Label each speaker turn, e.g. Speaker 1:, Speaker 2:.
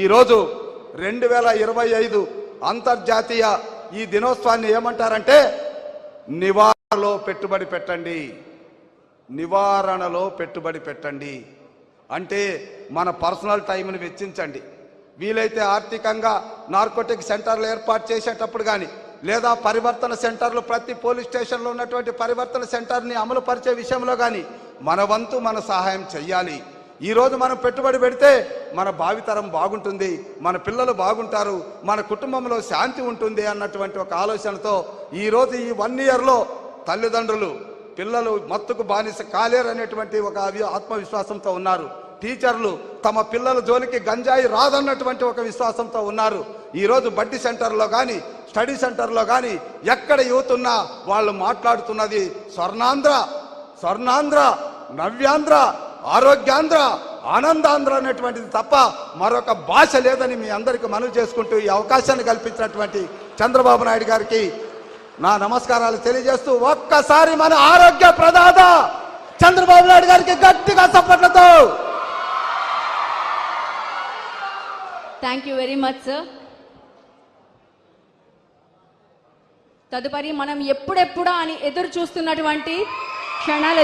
Speaker 1: ఈరోజు రెండు వేల ఇరవై ఐదు అంతర్జాతీయ ఈ దినోత్సవాన్ని ఏమంటారంటే నివారణలో పెట్టుబడి పెట్టండి. నివారణలో పెట్టుబడి పెట్టండి. అంటే మన పర్సనల్ టైంని వెచ్చించండి. వీలైతే ఆర్థికంగా నార్కోటిక్ సెంటర్లు ఏర్పాటు చేసేటప్పుడు కానీ లేదా పరివర్తన సెంటర్లు ప్రతి పోలీస్ స్టేషన్లో ఉన్నటువంటి పరివర్తన సెంటర్ని అమలు పరిచే విషయంలో కానీ మన వంతు మన సహాయం చెయ్యాలి. ఈరోజు మనం పెట్టుబడి పెడితే మన భావితరం బాగుంటుంది మన పిల్లలు బాగుంటారు మన కుటుంబంలో శాంతి ఉంటుంది అన్నటువంటి ఒక ఆలోచనతో ఈరోజు ఈ వన్ ఇయర్లో తల్లిదండ్రులు పిల్లలు మత్తుకు బానిస కాలేరు అనేటువంటి ఒక అవి- ఆత్మవిశ్వాసంతో ఉన్నారు. టీచర్లు తమ పిల్లల జోలికి గంజాయి రాదన్నటువంటి ఒక విశ్వాసంతో ఉన్నారు. ఈరోజు బడ్డీ సెంటర్లో కానీ స్టడీ సెంటర్లో కానీ ఎక్కడ యువతున్నా వాళ్ళు మాట్లాడుతున్నది స్వర్ణాంధ్ర స్వర్ణాంధ్ర నవ్యాంధ్ర ఆరోగ్యాంధ్ర ఆనందాంధ్ర అనేటువంటిది తప్ప మరొక భాష లేదని మీ అందరికీ మనవి చేసుకుంటూ ఈ అవకాశాన్ని కల్పించినటువంటి చంద్రబాబు నాయుడు గారికి నా నమస్కారాలు తెలియజేస్తూ ఒక్కసారి మన ఆరోగ్య ప్రదాత చంద్రబాబు నాయుడు గారికి గట్టిగా చప్పట్లతో
Speaker 2: thank you very much sir తదుపరి మనం ఎప్పుడెప్పుడా అని ఎదురు చూస్తున్నటువంటి క్షణాలు